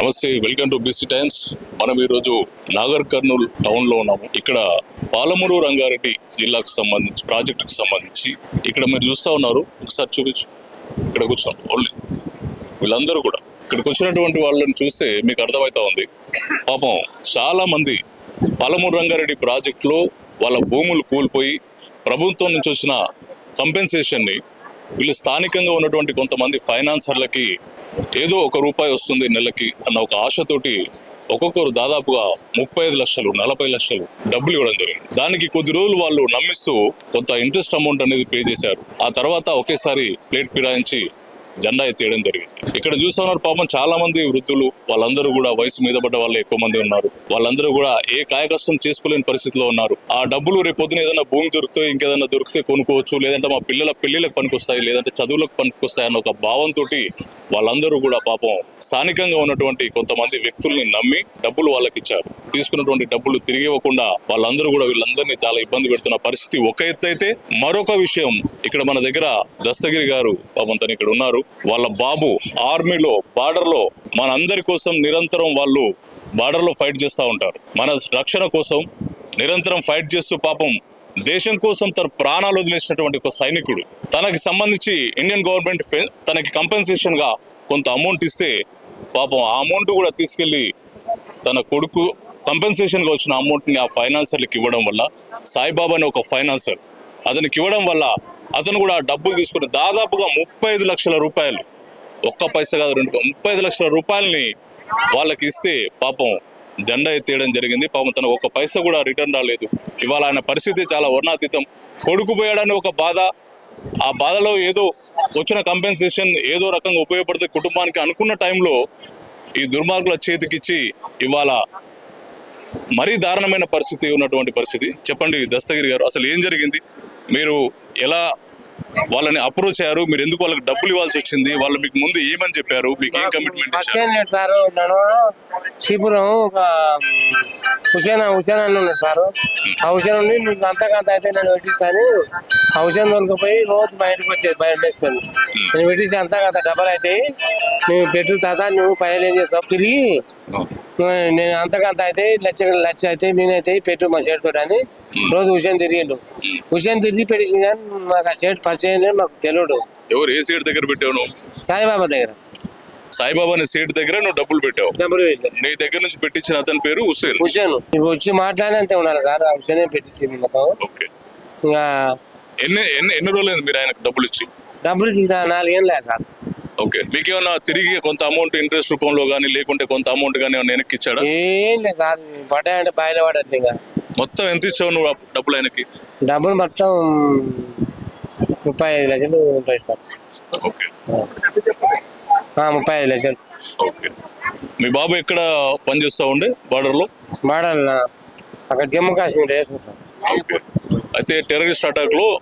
నమస్తే welcome to BC times మనం ఈరోజు నాగర్ కర్నూల్ టౌన్లో ఉన్నాము. ఇక్కడ పాలమూరు రంగారెడ్డి జిల్లాకు సంబంధించి ప్రాజెక్టుకు సంబంధించి ఇక్కడ మీరు చూస్తా ఉన్నారు. ఒకసారి చూపించు. ఇక్కడ కూర్చోం. ఓన్లీ వీళ్ళందరూ కూడా. ఇక్కడికి వచ్చినటువంటి వాళ్ళని చూస్తే మీకు అర్థమవుతా ఉంది. పాపం చాలా మంది పాలమూరు రంగారెడ్డి ప్రాజెక్టులో వాళ్ళ భూములు కూలిపోయి ప్రభుత్వం నుంచి వచ్చిన కంపెన్సేషన్ని వీళ్ళు స్థానికంగా ఉన్నటువంటి కొంతమంది ఫైనాన్సర్లకి ఏదో ఒక రూపాయి వస్తుంది నెలకి అన్న ఒక ఆశతోటి ఒక్కొక్కరు దాదాపుగా ముప్పై ఐదు లక్షలు నలభై లక్షలు డబ్బులు ఇవ్వడం జరిగింది. దానికి కొద్ది రోజులు వాళ్ళు నమ్మిస్తూ కొంత ఇంట్రెస్ట్ అమౌంట్ అనేది పే చేశారు. ఆ తర్వాత ఒకేసారి ప్లేట్ ఫిరాయించి జెండా ఎత్తేయడం జరిగింది. ఇక్కడ చూస్తున్నారు పాపం చాలా మంది వృద్ధులు వాళ్ళందరూ కూడా వయసు మీద పడ్డ వాళ్ళు ఎక్కువ మంది ఉన్నారు. వాళ్ళందరూ కూడా ఏ కాయకష్టం చేసుకోలేని పరిస్థితిలో ఉన్నారు. ఆ డబ్బులు రేపు పొద్దున ఏదైనా భూమి దొరికితే ఇంకేదైనా దొరికితే కొనుక్కోవచ్చు లేదంటే మా పిల్లల పెళ్ళిలకు పనికొస్తాయి లేదంటే చదువులకు పనికొస్తాయి అన్న ఒక భావంతో వాళ్ళందరూ కూడా పాపం స్థానికంగా ఉన్నటువంటి కొంతమంది వ్యక్తుల్ని నమ్మి డబ్బులు వాళ్ళకి ఇచ్చారు తీసుకున్నటువంటి డబ్బులు తిరిగి ఇవ్వకుండా వాళ్ళందరూ కూడా వీళ్ళందరినీ చాలా ఇబ్బంది పెడుతున్న పరిస్థితి. ఒక ఎత్తు అయితే మరొక విషయం. ఇక్కడ మన దగ్గర దస్తగిరి గారు పాపం తను ఇక్కడ ఉన్నారు. వాళ్ళ బాబు ఆర్మీలో బార్డర్లో మన అందరి కోసం నిరంతరం వాళ్ళు బార్డర్లో ఫైట్ చేస్తూ ఉంటారు. మన రక్షణ కోసం నిరంతరం ఫైట్ చేస్తూ పాపం దేశం కోసం తన ప్రాణాలు వదిలేసినటువంటి ఒక సైనికుడు. తనకి సంబంధించి ఇండియన్ గవర్నమెంట్ తనకి కంపెన్సేషన్గా కొంత అమౌంట్ ఇస్తే పాపం ఆ అమౌంట్ కూడా తీసుకెళ్ళి తన కొడుకు కంపెన్సేషన్గా వచ్చిన అమౌంట్ని ఆ ఫైనాన్సర్లకు ఇవ్వడం వల్ల సాయిబాబా అని ఒక ఫైనాన్సర్. అతనికి ఇవ్వడం వల్ల అతను కూడా డబ్బులు తీసుకుని దాదాపుగా ముప్పై ఐదు లక్షల రూపాయలు. ఒక్క పైసా కాదు రెండు ముప్పై ఐదు లక్షల రూపాయలని వాళ్ళకి ఇస్తే పాపం జెండా ఎత్తేయడం జరిగింది. పాపం తనకు ఒక పైసా కూడా రిటర్న్ రాలేదు. ఇవాళ ఆయన పరిస్థితి చాలా వర్ణాతీతం. కొడుకుపోయాడని ఒక బాధ. ఆ బాధలో ఏదో వచ్చిన కంపెన్సేషన్ ఏదో రకంగా ఉపయోగపడితే కుటుంబానికి అనుకున్న టైంలో ఈ దుర్మార్గుల చేతికిచ్చి ఇవాళ మరీ దారుణమైన పరిస్థితి ఉన్నటువంటి పరిస్థితి. చెప్పండి దస్తగిరి గారు అసలు ఏం జరిగింది? మీరు ఎలా వాళ్ళని అప్రోచ్ అయ్యారు మీరు ఎందుకు వాళ్ళకి డబ్బులు ఇవ్వాల్సి వచ్చింది? వాళ్ళు మీకు ముందు ఏమని చెప్పారు? మీకు ఏం కమిట్మెంట్ ఇచ్చారు? సార్ నేను ఒక హుసేన్ హుసేన్ అని ఉన్నాడు సార్. ఆ హుసేన్ ఉండి నీకు అంతకంత అయితే నేను పెట్టిస్తాను. ఆ హుసేన్ దొరికిపోయి రోజు మా ఇంటికి వచ్చేది బయట వేసుకొని నేను పెట్టిస్తే అంతకంత డబ్బులు అవుతాయి నువ్వు పెట్టు తాత నువ్వు పైలు ఏం చేస్తావు? తిరిగి నేను అంతకంత అయితే లక్ష లక్ష అయితే నేనైతే పెట్టు మా షర్ట్ తోటి అని రోజు హుసేన్ తిరిగిండు. హుసేన్ తిరిగి పెట్టింది కానీ మాకు ఆ షర్ట్ పరిచయం మాకు తెలియడు ఎవరు ఏ సీట్ దగ్గర పెట్టావు నువ్వు? సాయిబాబా దగ్గర. సాయిబాబా అనే సీట్ దగ్గర నువ్వు డబ్బులు పెట్టావు. నీ దగ్గర నుంచి పెట్టించిన అతని పేరు హుసేన్ ఇప్పుడు వచ్చి మాట్లాడినంతే ఉండాలి సార్ హుసేనే పెట్టించింది మొత్తం. ఓకే. ఇంకా ఎన్ని ఎన్ని ఎన్ని రోజులైంది మీరు ఆయనకు డబ్బులు ఇచ్చి? డబ్బులు ఇంకా నాలుగేం లేదు సార్. ఓకే. మీకేమన్నా తిరిగి కొంత అమౌంట్ ఇంట్రెస్ట్ రూపంలో కానీ లేకుంటే కొంత అమౌంట్ కానీ వెనక్కి ఇచ్చాడా? ఏం లేదు సార్ పడ్డాయంటే బాయిలో పడట్లే ఇంకా. మొత్తం ఎంత ఇచ్చావు నువ్వు డబ్బులు ఆయనకి? డబ్బులు మొత్తం ముప్పై ఐదు లక్షలు ఉంటాయి సార్. ఓకే. ముప్పై ఐదు లక్షలు. ఓకే. మీ బాబు ఎక్కడ పని చేస్తా ఉండే? బార్డర్లో మాడల్ అక్కడ జమ్మూ కాశ్మీర్ సార్. ఓకే. అయితే టెర్రరిస్ట్ అటాక్లో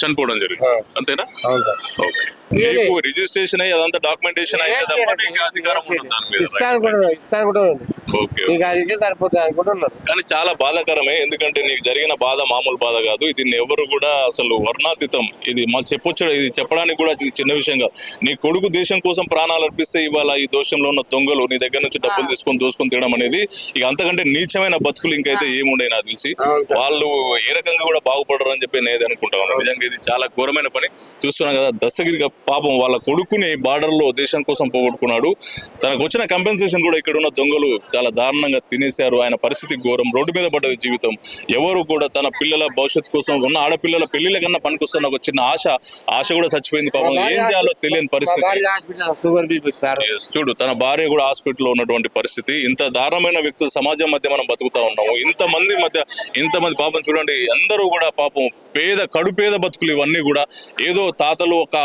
చనిపోవడం జరిగింది. అంతేనా? అవును సార్. ఓకే. మీకు రిజిస్ట్రేషన్ అయ్యి అదంతా డాక్యుమెంటేషన్ అయితే తప్ప మీకు అధికారం ఉండదు దాని మీద ఇస్తాను కూడా ఇస్తాను కూడా ఓకే నీకు అది ఇస్తే సరిపోతుంది అనుకుంటున్నారు కానీ చాలా బాధాకరమే ఎందుకంటే నీకు జరిగిన బాధ మామూలు బాధ కాదు. దీన్ని ఎవరు కూడా అసలు వర్ణాతీతం. ఇది మా చెప్పొచ్చు ఇది చెప్పడానికి కూడా ఇది చిన్న విషయం కాదు. నీ కొడుకు దేశం కోసం ప్రాణాలు అర్పిస్తే ఇవాళ ఈ దోషంలో ఉన్న దొంగలు నీ దగ్గర నుంచి డబ్బులు తీసుకొని దోసుకొని తినడం అనేది ఇక అంతకంటే నీచమైన బతుకులు ఇంకైతే ఏముండే నాకు తెలిసి. వాళ్ళు ఏ రకంగా కూడా బాగుపడరు అని చెప్పి నేను అనుకుంటా ఉన్నాను. నిజంగా ఇది చాలా ఘోరమైన పని. చూస్తున్నాం కదా దస్తగిరి పాపం వాళ్ళ కొడుకుని బార్డర్లో దేశం కోసం పోగొట్టుకున్నాడు. తనకు వచ్చిన కంపెన్సేషన్ కూడా ఇక్కడ ఉన్న దొంగలు చాలా దారుణంగా తినేశారు. ఆయన పరిస్థితి ఘోరం. రోడ్డు మీద పడ్డది జీవితం. ఎవరు కూడా తన పిల్లల భవిష్యత్తు కోసం ఉన్న ఆడపిల్లల పెళ్ళిళ్ళ కన్నా పనికొస్తున్న ఒక చిన్న ఆశ. ఆశ కూడా చచ్చిపోయింది పాపం. ఏం చేయాలో తెలియని పరిస్థితి? చూడు తన భార్య కూడా హాస్పిటల్లో ఉన్నటువంటి పరిస్థితి. ఇంత దారుణమైన వ్యక్తులు సమాజం మధ్య మనం బతుకుతా ఉన్నాము. ఇంత మంది మధ్య ఇంతమంది పాపం చూడండి అందరూ కూడా పాపం పేద కడుపేద బతుకులు ఇవన్నీ కూడా. ఏదో తాతలు ఒక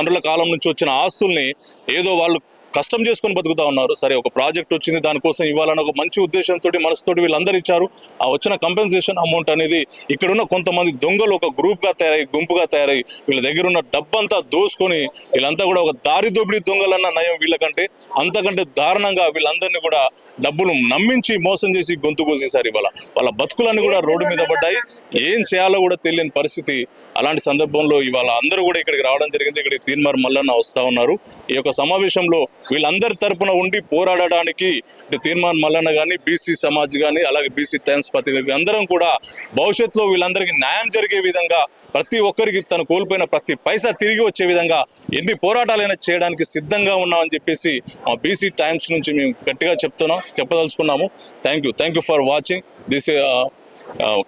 తండ్రుల కాలం నుంచి వచ్చిన ఆస్తుల్ని ఏదో వాళ్ళు కష్టం చేసుకొని బతుకుతా ఉన్నారు. సరే ఒక ప్రాజెక్ట్ వచ్చింది దానికోసం ఇవ్వాలని ఒక మంచి ఉద్దేశంతో మనసుతో వీళ్ళందరూ ఇచ్చారు. ఆ వచ్చిన కంపెన్సేషన్ అమౌంట్ అనేది ఇక్కడున్న కొంతమంది దొంగలు ఒక గ్రూప్గా తయారయ్యి తయారై గుంపుగా తయారై వీళ్ళ దగ్గర ఉన్న డబ్బంతా దోసుకొని వీళ్ళంతా కూడా ఒక దారి దోపిడీ దొంగలన్న నయం వీళ్ళకంటే అంతకంటే దారుణంగా వీళ్ళందరినీ కూడా డబ్బులు నమ్మించి మోసం చేసి గొంతు కోసేశారు ఇవాళ. వాళ్ళ బతుకులన్నీ కూడా రోడ్డు మీద పడ్డాయి. ఏం చేయాలో కూడా తెలియని పరిస్థితి. అలాంటి సందర్భంలో ఇవాళ అందరూ కూడా ఇక్కడికి రావడం జరిగింది. ఇక్కడికి తీన్మార్ మల్లన్న వస్తూ ఉన్నారు. ఈ యొక్క సమావేశంలో వీళ్ళందరి తరపున ఉండి పోరాడడానికి అంటే తీర్మాన్ మల్లన్న కానీ బీసీ సమాజ్ కానీ అలాగే బీసీ టైమ్స్ పత్రిక అందరం కూడా భవిష్యత్తులో వీళ్ళందరికీ న్యాయం జరిగే విధంగా ప్రతి ఒక్కరికి తను కోల్పోయిన ప్రతి పైసా తిరిగి వచ్చే విధంగా ఎన్ని పోరాటాలైనా చేయడానికి సిద్ధంగా ఉన్నామని చెప్పేసి మా బీసీ టైమ్స్ నుంచి మేము గట్టిగా చెప్తున్నాం చెప్పదలుచుకున్నాము. Thank you thank you for watching this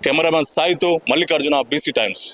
cameraman సాయితో Mallikarjuna BC times